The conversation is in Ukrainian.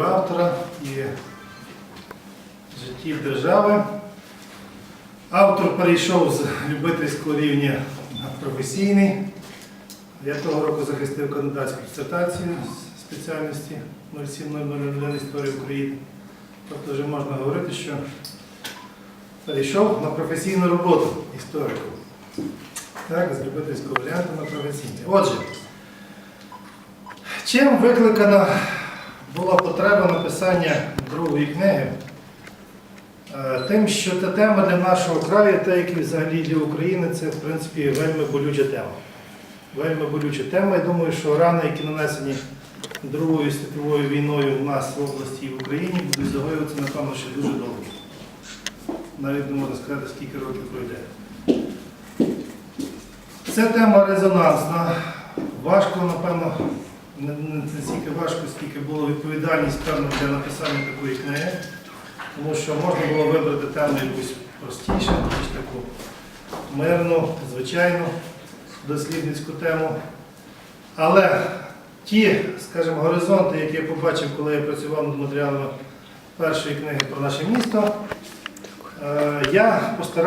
автора і життів держави. Автор перейшов з любительського рівня на професійний. Я того року захистив кандидатську дисертацію з спеціальності 07.001 історії України. Тобто вже можна говорити, що перейшов на професійну роботу історику. Так, з любительського варіанту на професійний. Отже, чим викликана була потреба написання другої книги? Е, Тим, що та тема для нашого краю, та як і взагалі для України, це в принципі вельми болюча тема. Вельми болюча тема. Я думаю, що рани, які нанесені Другою світовою війною в нас в області і в Україні, будуть загоюватися, напевно, ще дуже довго. Навіть не можна сказати, скільки років пройде. Ця тема резонансна. Не, не стільки важко, скільки було відповідальність певно для написання такої книги. Тому що можна було вибрати тему якусь простішу, більш таку мирну, звичайну дослідницьку тему. Але ті, скажімо, горизонти, які я побачив, коли я працював над матеріалами першої книги про наше місто, е, я постарався.